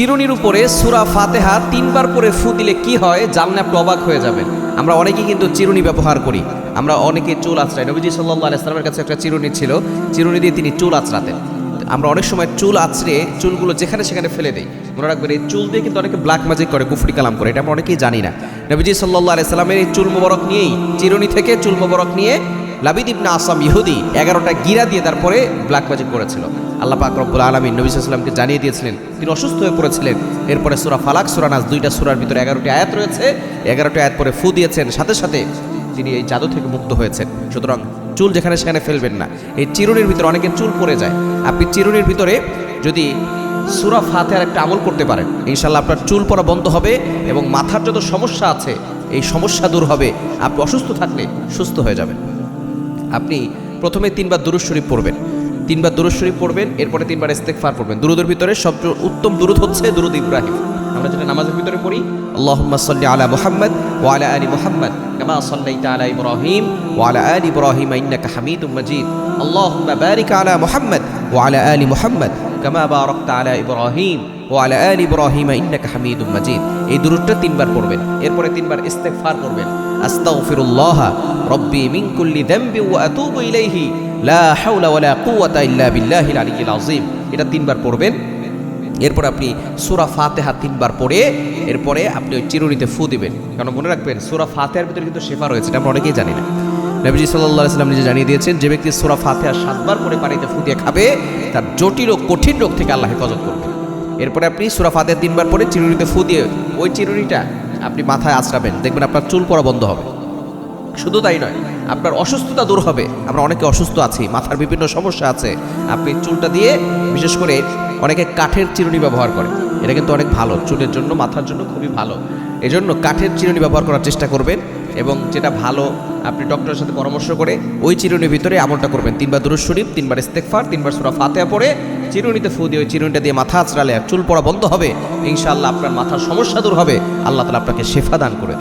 চিরুনির উপরে সুরা ফাতেহা তিনবার করে ফু দিলে কি হয়? জানলে আপনি অবাক হয়ে যাবেন। আমরা অনেকেই কিন্তু চিরুনি ব্যবহার করি। আমরা অনেকে চুল আঁচড়াই। নবীজি সাল্লাহ আলাইসলামের কাছে একটা চিরুনি ছিল। চিরুনি দিয়ে তিনি চুল আঁচড়াতেন। আমরা অনেক সময় চুল আঁচড়ে চুলগুলো যেখানে সেখানে ফেলে দিই। মনে রাখবেন, এই চুল দিয়ে কিন্তু অনেকে ব্ল্যাক ম্যাজিক করে, কুফরি কালাম করে। এটা আমরা অনেকেই জানি না। নবীজি সাল্লাহ আলাইসাল্লামের এই চুল মোবারক নিয়েই, চিরুনি থেকে চুল মোবারক নিয়ে লাবিদ ইবনে আসাম ইহুদি এগারোটা গিরা দিয়ে তারপরে ব্ল্যাক ম্যাজিক করেছিল। আল্লাহ পাক রব্বুল আলমী নবী সাল্লামকে জানিয়ে দিয়েছিলেন, তিনি অসুস্থ হয়ে পড়েছিলেন। এরপরে সুরা ফালাক, সুরা নাস দুইটা সুরার ভিতরে এগারোটি আয়াত রয়েছে। এগারোটি আয়াত পরে ফু দিয়েছেন, সাথে সাথে তিনি এই জাদু থেকে মুক্ত হয়েছেন। সুতরাং চুল যেখানে সেখানে ফেলবেন না। এই চিরুনির ভিতরে অনেকে চুল পড়ে যায়। আপনি চিরুনির ভিতরে যদি সুরা ফাতেহার একটা আমল করতে পারেন ইনশাল্লাহ আপনার চুল পরা বন্ধ হবে এবং মাথার যত সমস্যা আছে, এই সমস্যা দূর হবে। আপনি অসুস্থ থাকলে সুস্থ হয়ে যাবেন। আপনি প্রথমে তিনবার দুরুদ শরীফ পড়বেন। তিনবার দুরুদ শরীফ পড়বেন, এরপরে তিনবার ইস্তেকফার পড়বেন। দুরুদের ভিতরে সবচেয়ে উত্তম দুরুদ হচ্ছে দুরুদ ইব্রাহিম। আমরা যেটা নামাজের ভিতরে পড়ি, আল্লাহুম্মা সাল্লি আলা মুহাম্মদ ওয়া আলা আলি মুহাম্মদ কামা সাল্লাইতা আলা ইব্রাহিম ওয়া আলা আলি ইব্রাহিম ইন্নাকা হামিদুম মাজিদ। আল্লাহুম্মা বারিক আলা মুহাম্মদ ওয়া আলা আলি মুহাম্মদ। কামা বারাকতা আলা ইব্রাহিম ওয়া আলা আলি ইব্রাহিম ইন্নাকা হামিদুম মাজিদ। এই দুরুদটা তিনবার পড়বেন, এরপরে তিনবার ইস্তেগফার করবেন। আস্তাগফিরুল্লাহ, রব্বি মিন কুল্লি যামবি ওয়া আতুবু ইলাইহি, লা হাওলা ওয়ালা কুওয়াতা ইল্লা বিল্লাহিল আলিয়্যিল আযীম। এটা তিনবার পড়বেন, এরপর আপনি সূরা ফাতিহা তিনবার পড়ে, এরপরে আপনি ওই চিরুনিতে ফু দিবেন। কারণ মনে রাখবেন, সুরা ফাতিহার ভিতরে কিন্তু শেফা রয়েছে, এটা আমরা অনেকেই জানি না। নবীজি আলাইহি সাল্লাম নিজে জানিয়ে দিয়েছেন, যে ব্যক্তি সূরা ফাতিহা সাতবার করে পানিতে ফু দিয়ে খাবে, তার জটিল ও কঠিন রোগ থেকে আল্লাহ হেফাজত করবে। এরপরে আপনি সূরা ফাতিহা তিনবার পরে চিরুনিতে ফু দিয়ে ওই চিরুনিটা আপনি মাথায় আঁচড়াবেন দেখবেন আপনার চুল পড়া বন্ধ হবে। শুধু তাই নয়, আপনার অসুস্থতা দূর হবে, আমরা অনেকে অসুস্থ আছি, মাথার বিভিন্ন সমস্যা আছে, আপনি চুলটা দিয়ে, বিশেষ করে অনেকে কাঠের চিরুনি ব্যবহার করে, এটা কিন্তু অনেক ভালো, চুলের জন্য, মাথার জন্য খুবই ভালো। এজন্য কাঠের চিরুনি ব্যবহার করার চেষ্টা করবেন, এবং যেটা ভালো আপনি ডক্টরের সাথে পরামর্শ করে ওই চিরুনির ভিতরে আমলটা করবেন। তিনবার দুরুদ শরীফ, তিনবার ইস্তেকফার তিনবার সুরা ফাতেয়া পড়ে চিরুনিতে ফু দিয়ে ওই চিরুনিটা দিয়ে মাথা আঁচড়ালে চুল পড়া বন্ধ হবে। ইনশাআল্লাহ আপনার মাথার সমস্যা দূর হবে। আল্লাহ তালা আপনাকে শেফা দান করে।